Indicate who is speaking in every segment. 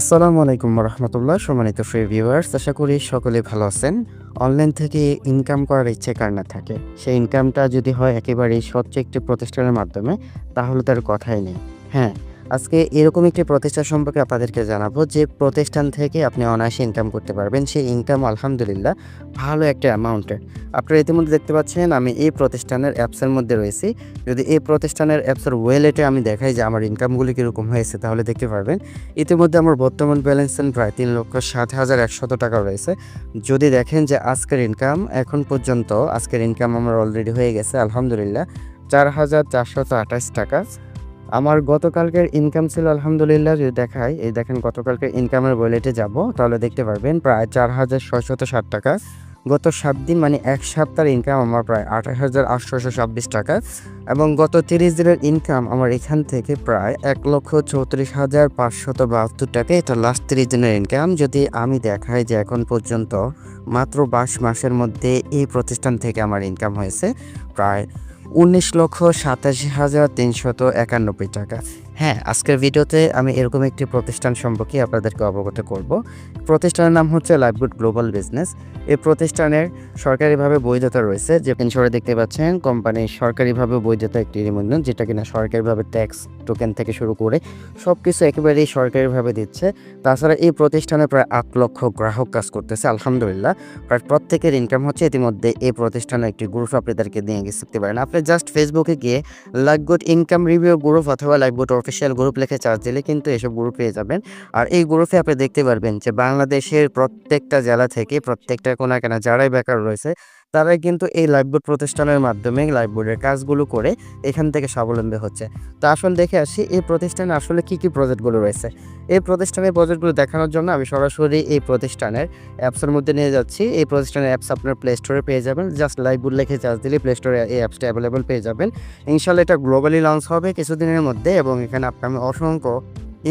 Speaker 1: আসসালামু আলাইকুম রহমতুল্লাহ সম্মানিত ফ্রি ভিউয়ার্স আশা করি সকলে ভালো আছেন। অনলাইন থেকে ইনকাম করার ইচ্ছে কার না থাকে? সেই ইনকামটা যদি হয় একেবারেই স্বচ্ছ একটি প্রতিষ্ঠানের মাধ্যমে, তাহলে তার কথাই নেই। হ্যাঁ আজকে এরকম একটি প্রতিষ্ঠান সম্পর্কে আপনাদেরকে জানাব, যে প্রতিষ্ঠান থেকে আপনি অনায়াসে ইনকাম করতে পারবেন। সেই ইনকাম আলহামদুলিল্লাহ, ভালো একটা অ্যামাউন্টের আপনারা ইতিমধ্যে দেখতে পাচ্ছেন, আমি এই প্রতিষ্ঠানের অ্যাপসের মধ্যে রয়েছি। যদি এই প্রতিষ্ঠানের অ্যাপসের ওয়েলেটে আমি দেখাই যে আমার ইনকামগুলি কীরকম হয়েছে, তাহলে দেখতে পারবেন। ইতিমধ্যে আমার বর্তমান ব্যালেন্স প্রায় তিন লক্ষ সাত হাজার একশত টাকা রয়েছে। যদি দেখেন যে আজকের ইনকাম এখন পর্যন্ত আজকের ইনকাম আমার অলরেডি হয়ে গেছে, আলহামদুলিল্লাহ, চার হাজার চারশত আঠাশ টাকা। আমার গতকালকের ইনকাম ছিল আলহামদুলিল্লাহ যদি দেখাই, এই দেখেন গতকালকের ইনকামের ওয়ালেটে যাব, তাহলে দেখতে পারবেন প্রায় চার হাজার ছয়শত ষাট টাকা। গত সাত দিন মানে এক সপ্তাহের ইনকাম আমার প্রায় আঠাশ হাজার আটশোশো ছাব্বিশ টাকা। এবং গত তিরিশ দিনের ইনকাম আমার এখান থেকে প্রায় এক লক্ষ চৌত্রিশ হাজার পাঁচশত বাহাত্তর টাকা। এটা লাস্ট তিরিশ দিনের ইনকাম যদি আমি দেখাই যে এখন পর্যন্ত মাত্র বাইশ মাসের মধ্যে এই প্রতিষ্ঠান থেকে আমার ইনকাম হয়েছে, প্রায় উনিশ লক্ষ সাতাশি হাজার তিনশত একানব্বই টাকা। হ্যাঁ আজকের ভিডিওতে আমি এরকম একটি প্রতিষ্ঠান সম্পর্কে আপনাদেরকে অবগত করব। প্রতিষ্ঠানের নাম হচ্ছে লাইভগুড গ্লোবাল বিজনেস এই প্রতিষ্ঠানের সরকারিভাবে বৈধতা রয়েছে। যে ইনশোরে দেখতে পাচ্ছেন, কোম্পানির সরকারিভাবে বৈধতা একটি নিবন্ধন, যেটা কিনা সরকারিভাবে ট্যাক্স টোকেন থেকে শুরু করে সব কিছু একেবারেই সরকারিভাবে দিচ্ছে। তাছাড়া এই প্রতিষ্ঠানে প্রায় আট লক্ষ গ্রাহক কাজ করতেছে, আলহামদুলিল্লাহ। প্রায় প্রত্যেকের ইনকাম হচ্ছে ইতিমধ্যে এই প্রতিষ্ঠানের একটি গ্রুপ আপনাদেরকে দিয়ে গিয়ে শিখতে পারেন। আপনি জাস্ট ফেসবুকে গিয়ে লাইভগুড ইনকাম রিভিউ গ্রুপ অথবা লাইভগুড অফিসিয়াল গ্রুপ লিখে চার্জ দিলে কিন্তু এসব গ্রুপ পেয়ে যাবেন। আর এই গ্রুপে আপনি দেখতে পারবেন যে বাংলাদেশের প্রত্যেকটা জেলা থেকে প্রত্যেকটা কোনা কেনা যারাই বেকার রয়েছে তারাই কিন্তু এই লাইভবোর্ড প্রতিষ্ঠানের মাধ্যমে লাইভবোর্ডের কাজগুলো করে এখান থেকে স্বাবলম্বী হচ্ছে। তো আসল দেখে আসি, এই প্রতিষ্ঠানে আসলে কি কি প্রজেক্টগুলো রয়েছে? এই প্রতিষ্ঠানের প্রজেক্টগুলো দেখানোর জন্য আমি সরাসরি এই প্রতিষ্ঠানের অ্যাপসের মধ্যে নিয়ে যাচ্ছি। এই প্রতিষ্ঠানের অ্যাপস আপনার প্লে স্টোরে পেয়ে যাবেন। জাস্ট লাইভবোর্ড লিখে চার্জ দিলে প্লে স্টোরে এই অ্যাপসটা অ্যাভেলেবল পেয়ে যাবেন। ইনশাল্লাহ এটা গ্লোবালি লঞ্চ হবে কিছুদিনের মধ্যে এবং এখানে আপনার অসংখ্য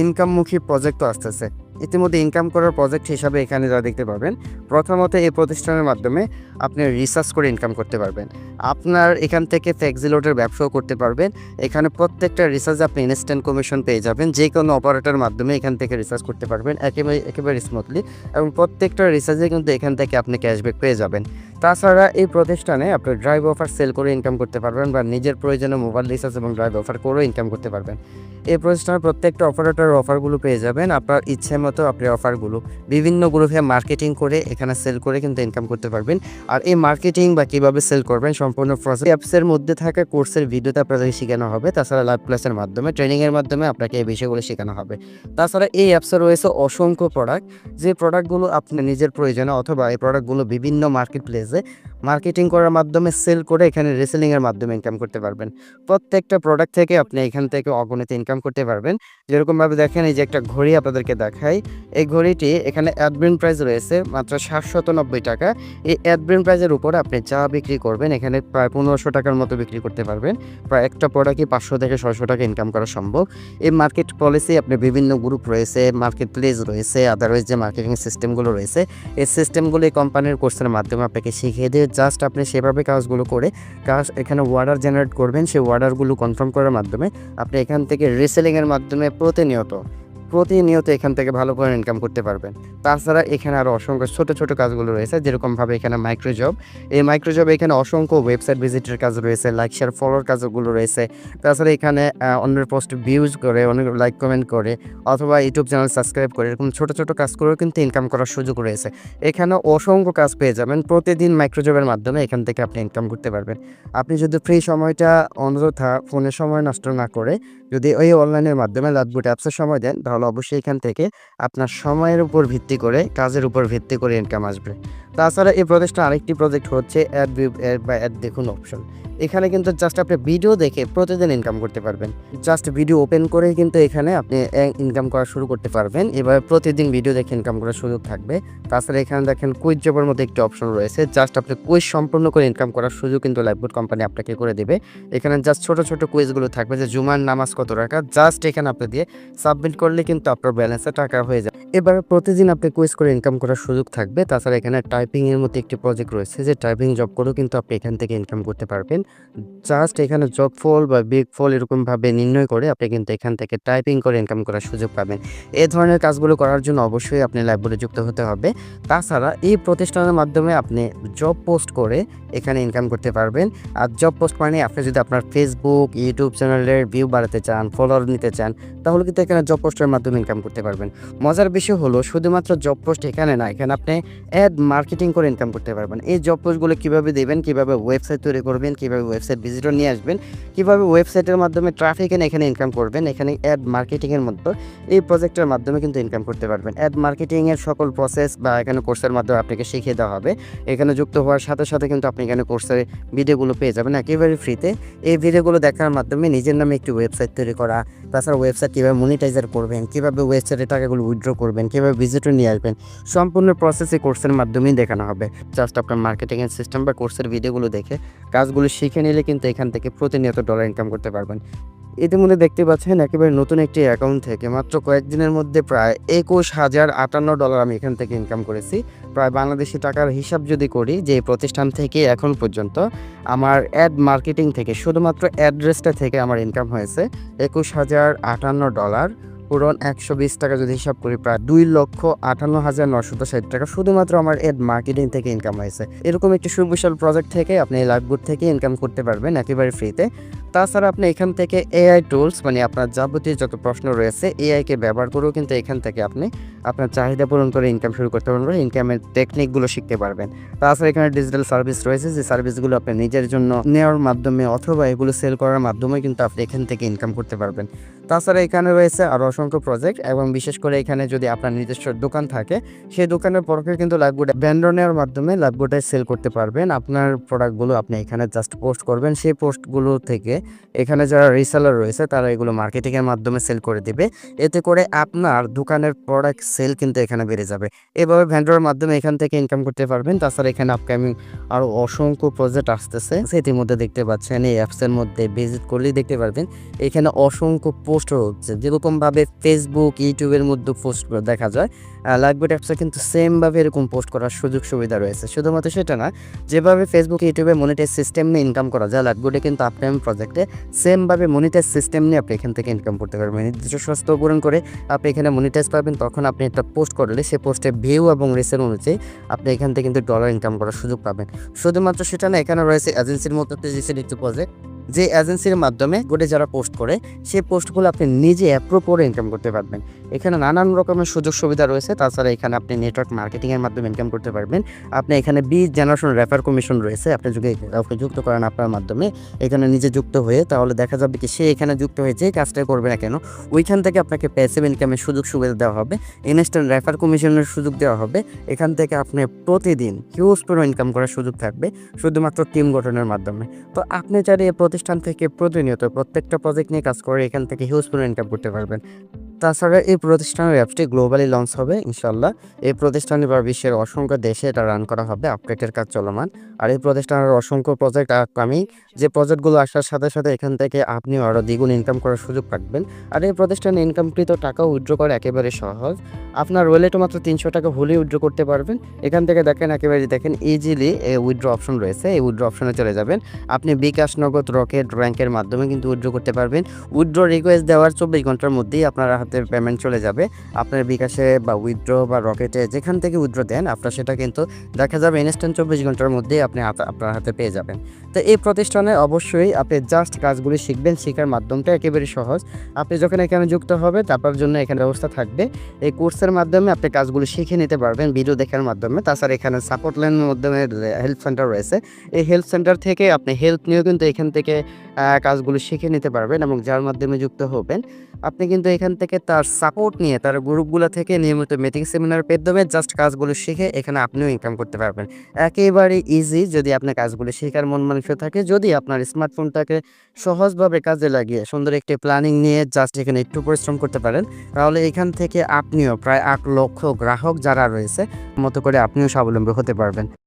Speaker 1: ইনকামমুখী প্রজেক্টও আসতেছে। ইতিমধ্যে ইনকাম করার প্রজেক্ট হিসাবে এখানে যা দেখতে পাবেন, প্রথমত এই প্রতিষ্ঠানের মাধ্যমে আপনি রিসার্চ করে ইনকাম করতে পারবেন। আপনার এখান থেকে ফ্যাক্সিলোটের ব্যবসাও করতে পারবেন। এখানে প্রত্যেকটা রিসার্চ আপনি ইনস্ট্যান্ট কমিশন পেয়ে যাবেন। যে কোনো অপারেটর মাধ্যমে এখান থেকে রিসার্চ করতে পারবেন, একেবারে একেবারে স্মুথলি এবং প্রত্যেকটা রিসার্চে কিন্তু এখান থেকে আপনি ক্যাশব্যাক পেয়ে যাবেন। তাছাড়া এই প্রতিষ্ঠানে আপনি ড্রাইভ অফার সেল করে ইনকাম করতে পারবেন বা নিজের প্রয়োজনে মোবাইল রিচার্জ এবং ড্রাইভ অফার করেও ইনকাম করতে পারবেন। এই প্রতিষ্ঠানের প্রত্যেকটা অপারেটর অফারগুলো পেয়ে যাবেন। আপনার ইচ্ছে মতো আপনি অফারগুলো বিভিন্ন গ্রুপে মার্কেটিং করে এখানে সেল করে কিন্তু ইনকাম করতে পারবেন। আর এই মার্কেটিং বা কীভাবে সেল করবেন সম্পূর্ণ প্রসেস অ্যাপসের মধ্যে থাকা কোর্সের ভিডিওতে আপনাদেরকে শেখানো হবে। তাছাড়া লাইভ ক্লাসের মাধ্যমে ট্রেনিংয়ের মাধ্যমে আপনাকে এই বিষয়গুলো শেখানো হবে। তাছাড়া এই অ্যাপসে রয়েছে অসংখ্য প্রোডাক্ট যে প্রোডাক্টগুলো আপনি নিজের প্রয়োজনে অথবা এই প্রোডাক্টগুলো বিভিন্ন মার্কেট প্লেসে yapmanızı মার্কেটিং করার মাধ্যমে, সেল করে এখানে রেসেলিংয়ের মাধ্যমে ইনকাম করতে পারবেন। প্রত্যেকটা প্রোডাক্ট থেকে আপনি এখান থেকে অগণিত ইনকাম করতে পারবেন। যেরকমভাবে দেখেন, এই যে একটা ঘড়ি আপনাদেরকে দেখাই। এই ঘড়িটি এখানে অ্যাডব্রিন প্রাইস রয়েছে মাত্র সাতশত নব্বই টাকা। এই অ্যাডব্রিন প্রাইসের উপরে আপনি যা বিক্রি করবেন, এখানে প্রায় পনেরোশো টাকার মতো বিক্রি করতে পারবেন। প্রায় একটা প্রোডাক্টই পাঁচশো থেকে ছয়শো টাকা ইনকাম করা সম্ভব। এই মার্কেট পলিসি আপনি বিভিন্ন গ্রুপ রয়েছে মার্কেট প্লেস রয়েছে আদারওয়াইজ যে মার্কেটিং সিস্টেমগুলো রয়েছে, এই সিস্টেমগুলো এই কোম্পানির কোর্সের মাধ্যমে আপনাকে শিখিয়ে দিয়ে জাস্ট আপনি সেভাবে কাজগুলো করে কাজ এখানে ওয়ার্ডার জেনারেট করবেন, সেই ওয়ার্ডারগুলো কনফার্ম করার মাধ্যমে আপনি এখান থেকে রিসেলিংয়ের মাধ্যমে প্রতিনিয়ত প্রতিনিয়ত এখান থেকে ভালো করে ইনকাম করতে পারবেন। তাছাড়া এখানে আরও অসংখ্য ছোট ছোট কাজগুলো রয়েছে, যেরকমভাবে এখানে মাইক্রোজব এই মাইক্রোজব এখানে অসংখ্য ওয়েবসাইট ভিজিটের কাজ রয়েছে লাইক শেয়ার ফলোর কাজগুলো রয়েছে। তাছাড়া এখানে অন্যের পোস্ট ভিউজ করে অনেক লাইক কমেন্ট করে, অথবা ইউটিউব চ্যানেল সাবস্ক্রাইব করে, এরকম ছোট ছোট কাজ করেও কিন্তু ইনকাম করার সুযোগ রয়েছে। এখানে অসংখ্য কাজ পেয়ে যাবেন, প্রতিদিন মাইক্রোজবের মাধ্যমে এখান থেকে আপনি ইনকাম করতে পারবেন। আপনি যদি ফ্রি সময়টা অন্যথা ফোনের সময় নষ্ট না করে যদি ওই অনলাইনের মাধ্যমে লাদবুট অ্যাপসের সময় দেন, তাহলে অবশ্যই এখান থেকে আপনার সময়ের উপর ভিত্তি করে কাজের উপর ভিত্তি করে ইনকাম আসবে। তাছাড়া এই প্রজেক্টটা আরেকটি প্রজেক্ট হচ্ছে অ্যাড বা অ্যাড দেখুন অপশন এখানে কিন্তু জাস্ট আপনি ভিডিও দেখে প্রতিদিন ইনকাম করতে পারবেন। জাস্ট ভিডিও ওপেন করে কিন্তু এখানে আপনি ইনকাম করা শুরু করতে পারবেন। এবার প্রতিদিন ভিডিও দেখে ইনকাম করার সুযোগ থাকবে। তাছাড়া এখানে দেখেন কুইজ জবের মধ্যে একটি অপশন রয়েছে। জাস্ট আপনি কুইজ সম্পূর্ণ করে ইনকাম করার সুযোগ কিন্তু লাইভবোর্ড কোম্পানি আপনাকে করে দেবে। এখানে জাস্ট ছোট ছোট কুইজগুলো থাকবে যে জুমার নামাজ কত টাকা জাস্ট এখানে আপনি দিয়ে সাবমিট করলে কিন্তু আপনার ব্যালেন্সে টাকা হয়ে যাবে। এবার প্রতিদিন আপনি কুইজ করে ইনকাম করার সুযোগ থাকবে। তাছাড়া এখানে টাইপিং এর মতো একটি প্রজেক্ট রয়েছে, যে টাইপিং জব করেও কিন্তু আপনি এখান থেকে ইনকাম করতে পারবেন। জাস্ট এখানে জব ফল বা বিগ ফল এরকমভাবে নির্ণয় করে আপনি কিন্তু এখান থেকে টাইপিং করে ইনকাম করার সুযোগ পাবেন। এই ধরনের কাজগুলো করার জন্য অবশ্যই আপনি লাইব্রেরি যুক্ত হতে হবে। তাছাড়া এই প্রতিষ্ঠানের মাধ্যমে আপনি জব পোস্ট করে এখানে ইনকাম করতে পারবেন। আর জব পোস্ট মানে আপনি যদি আপনার ফেসবুক ইউটিউব চ্যানেলের ভিউ বাড়াতে চান ফলোয়ার নিতে চান, তাহলে কিন্তু এখানে জব পোস্টের মাধ্যমে ইনকাম করতে পারবেন। মজার বিষয় হলো শুধুমাত্র জব পোস্ট এখানে না, এখানে আপনি অ্যাড মার্কেটিং করে ইনকাম করতে পারবেন। এই জব পোস্টগুলো কীভাবে দেবেন, কীভাবে ওয়েবসাইট তৈরি করবেন, কীভাবে ওয়েবসাইট ভিজিটর নিয়ে আসবেন, কীভাবে ওয়েবসাইটের মাধ্যমে ট্রাফিক এনে এখানে ইনকাম করবেন, এখানে অ্যাড মার্কেটিংয়ের মতো এই প্রজেক্টের মাধ্যমে কিন্তু ইনকাম করতে পারবেন। অ্যাড মার্কেটিংয়ের সকল প্রসেস বা এখানে কোর্সের মাধ্যমে আপনাকে শিখিয়ে দেওয়া হবে। এখানে যুক্ত হওয়ার সাথে সাথে কিন্তু আপনি এখানে কোর্সের ভিডিওগুলো পেয়ে যাবেন একেবারে ফ্রিতে এই ভিডিওগুলো দেখার মাধ্যমে নিজের নামে একটি ওয়েবসাইট তৈরি করা, তাছাড়া ওয়েবসাইট কীভাবে মনিটাইজার করবেন, কীভাবে ওয়েবসাইটে টাকাগুলো উইথড্র করবেন কীভাবে ভিজিটর নিয়ে আসবেন, সম্পূর্ণ প্রসেস এই কোর্সের মাধ্যমেই দেখানো হবে। জাস্ট আপনার মার্কেটিংয়ের সিস্টেম বা কোর্সের ভিডিওগুলো দেখে কাজগুলো শিখে নিলে কিন্তু এখান থেকে প্রতিনিয়ত ডলার ইনকাম করতে পারবেন। ইতিমধ্যে দেখতে পাচ্ছেন একেবারে নতুন একটি অ্যাকাউন্ট থেকে মাত্র কয়েকদিনের মধ্যে প্রায় একুশ হাজার আটান্ন ডলার আমি এখান থেকে ইনকাম করেছি। প্রায় বাংলাদেশি টাকার হিসাব যদি করি, যে প্রতিষ্ঠান থেকে এখন পর্যন্ত আমার অ্যাড মার্কেটিং থেকে, শুধুমাত্র অ্যাড্রেসটা থেকে আমার ইনকাম হয়েছে একুশ হাজার আটান্ন ডলার পুরন একশো বিশ টাকা যদি হিসাব করি, প্রায় দুই লক্ষ আটান্ন হাজার নশো ষাট টাকা। শুধুমাত্র আমার এর মার্কেটিং থেকে ইনকাম হয়েছে। এরকম একটি সুবিশাল প্রজেক্ট থেকে আপনি এই লাইভগুড থেকে ইনকাম করতে পারবেন, একেবারে ফ্রিতে তাছাড়া আপনি এখান থেকে এআই টুলস মানে আপনার যাবতীয় যত প্রশ্ন রয়েছে এআইকে ব্যবহার করেও কিন্তু এখান থেকে আপনি আপনার চাহিদা পূরণ করে ইনকাম শুরু করতে পারবেন ইনকামের টেকনিকগুলো শিখতে পারবেন। তাছাড়া এখানে ডিজিটাল সার্ভিস রয়েছে, যে সার্ভিসগুলো আপনি নিজের জন্য নেওয়ার মাধ্যমে অথবা এগুলো সেল করার মাধ্যমে কিন্তু আপনি এখান থেকে ইনকাম করতে পারবেন। তাছাড়া এখানে রয়েছে আরও অসংখ্য প্রজেক্ট এবং বিশেষ করে এখানে যদি আপনার নিজস্ব দোকান থাকে, সেই দোকানের পরকে কিন্তু লাইভগুড ভ্যান্ডর নেওয়ার মাধ্যমে লাইভগুডায় সেল করতে পারবেন। আপনার প্রোডাক্টগুলো আপনি এখানে জাস্ট পোস্ট করবেন, সেই পোস্টগুলো থেকে এখানে যারা রিসেলার রয়েছে, তারা এগুলো মার্কেটিংয়ের মাধ্যমে সেল করে দিবে। এতে করে আপনার দোকানের প্রোডাক্ট সেল কিন্তু এখানে বেড়ে যাবে। এভাবে ভ্যান্ডরের মাধ্যমে এখান থেকে ইনকাম করতে পারবেন। তাছাড়া এখানে আপকামিং আরও অসংখ্য প্রজেক্ট আসতেছে। ইতিমধ্যে দেখতে পাচ্ছেন, এই অ্যাপসের মধ্যে ভিজিট করলেই দেখতে পারবেন। এখানে অসংখ্য পোস্ট হচ্ছে যেরকমভাবে ফেসবুক ইউটিউবের মধ্যে পোস্ট দেখা যায় লাইভবিট অ্যাপসে কিন্তু সেমভাবে এরকম পোস্ট করার সুযোগ সুবিধা রয়েছে। শুধুমাত্র সেটা না, যেভাবে ফেসবুক ইউটিউবে মনিটাইজ সিস্টেম নিয়ে ইনকাম করা যায় লাইভগুডে কিন্তু আপকামিং প্রজেক্টে সেমভাবে মনিটাইজ সিস্টেম নিয়ে আপনি এখান থেকে ইনকাম করতে পারবেন। নির্দিষ্ট স্বাস্থ্য পূরণ করে আপনি এখানে মনিটাইজ পাবেন, তখন আপনি একটা পোস্ট করলে সে পোস্টে ভিউ এবং রেসের অনুযায়ী আপনি এখান থেকে কিন্তু ডলার ইনকাম করার সুযোগ পাবেন। শুধুমাত্র সেটা না এখানে রয়েছে এজেন্সির মতো একটি প্রজেক্ট যে এজেন্সির মাধ্যমে গোটে যারা পোস্ট করে সেই পোস্টগুলো আপনি নিজে অ্যাপ্রুভ করে ইনকাম করতে পারবেন। এখানে নানান রকমের সুযোগ সুবিধা রয়েছে। তাছাড়া এখানে আপনি নেটওয়ার্ক মার্কেটিংয়ের মাধ্যমে ইনকাম করতে পারবেন। আপনি এখানে বি জেনারেশন রেফার কমিশন রয়েছে। আপনি যদি কাউকে যুক্ত করেন আপনার মাধ্যমে, এখানে নিজে যুক্ত হয়ে তাহলে দেখা যাবে কি সে এখানে যুক্ত হয়ে যে কাজটা করবে না কেন, ওইখান থেকে আপনাকে প্যাসিভ ইনকামের সুযোগ সুবিধা দেওয়া হবে। ইনস্ট্যান্ট রেফার কমিশনের সুযোগ দেওয়া হবে। এখান থেকে আপনি প্রতিদিন হিউজ পুরো ইনকাম করার সুযোগ থাকবে, শুধুমাত্র টিম গঠনের মাধ্যমে। তো আপনি চাইলে এই প্রতিষ্ঠান থেকে প্রতিনিয়ত প্রত্যেকটা প্রজেক্ট নিয়ে কাজ করে এখান থেকে হিউজ পুরো ইনকাম করতে পারবেন। তাছাড়া এই প্রতিষ্ঠানের অ্যাপটি গ্লোবালি লঞ্চ হবে ইনশাল্লাহ এই প্রতিষ্ঠানে বা বিশ্বের অসংখ্য দেশে এটা রান করা হবে, আপডেটের কাজ চলমান। আর এই প্রতিষ্ঠানের অসংখ্য প্রজেক্ট আমি যে প্রজেক্টগুলো আসার সাথে সাথে এখান থেকে আপনি আরও দ্বিগুণ ইনকাম করার সুযোগ পাবেন। আর এই প্রতিষ্ঠানে ইনকামকৃত টাকা উইথড্র করা একেবারে সহজ। আপনার ওয়েলেটও মাত্র তিনশো টাকা হলেই উইথড্র করতে পারবেন। এখান থেকে দেখেন একেবারে দেখেন ইজিলি এই উইথড্র অপশন রয়েছে। এই উইথড্র অপশনে চলে যাবেন। আপনি বিকাশ, নগদ রকেট ব্যাংকের মাধ্যমে কিন্তু উইথড্র করতে পারবেন। উইথড্র রিকোয়েস্ট দেওয়ার চব্বিশ ঘণ্টার মধ্যেই আপনার হাতে পেমেন্ট চলে যাবে। আপনার বিকাশে বা উইথড্র বা রকেটে যেখান থেকে উইথড্র দেন, আপনার সেটা কিন্তু দেখা যাবে ইনস্ট্যান্ট চব্বিশ ঘণ্টার মধ্যেই আপনি আপনার হাতে পেয়ে যাবেন। তো এই প্রতিষ্ঠানে অবশ্যই আপনি জাস্ট কাজগুলি শিখবেন, শেখার মাধ্যমটা একেবারে সহজ। আপনি যখন এখানে যুক্ত হবে, তারপর জন্য এখানে ব্যবস্থা থাকবে। এই কোর্সের মাধ্যমে আপনি কাজগুলো শিখে নিতে পারবেন ভিডিও দেখার মাধ্যমে। তাছাড়া এখানে সাপোর্ট লাইনের মাধ্যমে হেল্প সেন্টার রয়েছে। এই হেল্প সেন্টার থেকে আপনি হেল্প নিয়েও কিন্তু এখান থেকে কাজগুলো শিখে নিতে পারবেন এবং যার মাধ্যমে যুক্ত হবেন, আপনি কিন্তু এখান থেকে তার সাপোর্ট নিয়ে, তার গ্রুপগুলো থেকে নিয়মিত মিটিং সেমিনার মাধ্যমে জাস্ট কাজগুলো শিখে এখানে আপনিও ইনকাম করতে পারবেন। একেবারে ইজি যদি আপনার কাজগুলো শেখার মন মানসিক থাকে, যদি আপনার স্মার্টফোনটাকে সহজভাবে কাজে লাগিয়ে সুন্দর একটি প্ল্যানিং নিয়ে জাস্ট এখানে একটু পরিশ্রম করতে পারেন, তাহলে এখান থেকে আপনিও প্রায় আট লক্ষ গ্রাহক যারা রয়েছে, মতো করে আপনিও স্বাবলম্বী হতে পারবেন।